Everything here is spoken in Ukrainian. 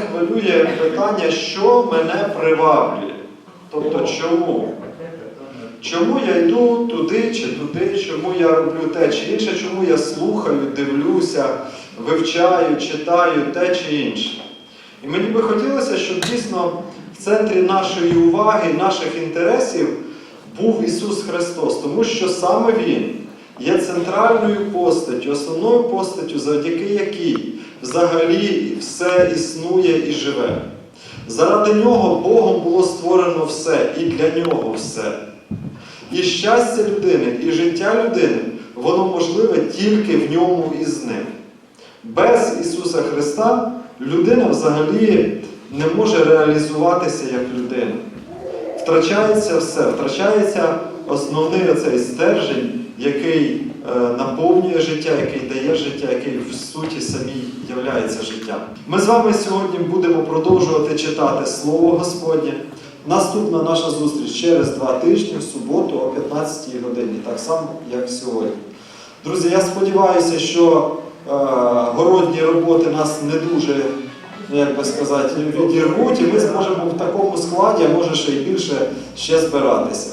хвилює питання, що мене приваблює. Тобто чому? Чому я йду туди чи туди, чому я роблю те чи інше, чому я слухаю, дивлюся, вивчаю, читаю те чи інше. І мені би хотілося, щоб дійсно в центрі нашої уваги, наших інтересів був Ісус Христос, тому що саме Він є центральною постаттю, основною постаттю, завдяки якій взагалі все існує і живе. Заради нього Богом було створено все, і для нього все. І щастя людини, і життя людини, воно можливе тільки в ньому і з ним. Без Ісуса Христа людина взагалі не може реалізуватися як людина. Втрачається все, втрачається основний оцей стержень, який е, наповнює життя, який дає життя, який в суті самій являється життям. Ми з вами сьогодні будемо продовжувати читати Слово Господнє. Наступна наша зустріч через два тижні в суботу о 15 годині, так само, як сьогодні. Друзі, я сподіваюся, що е, городні роботи нас не дуже, ну, як би сказати, відірвуть, і ми зможемо в такому складі, а може ще й більше, ще збиратися.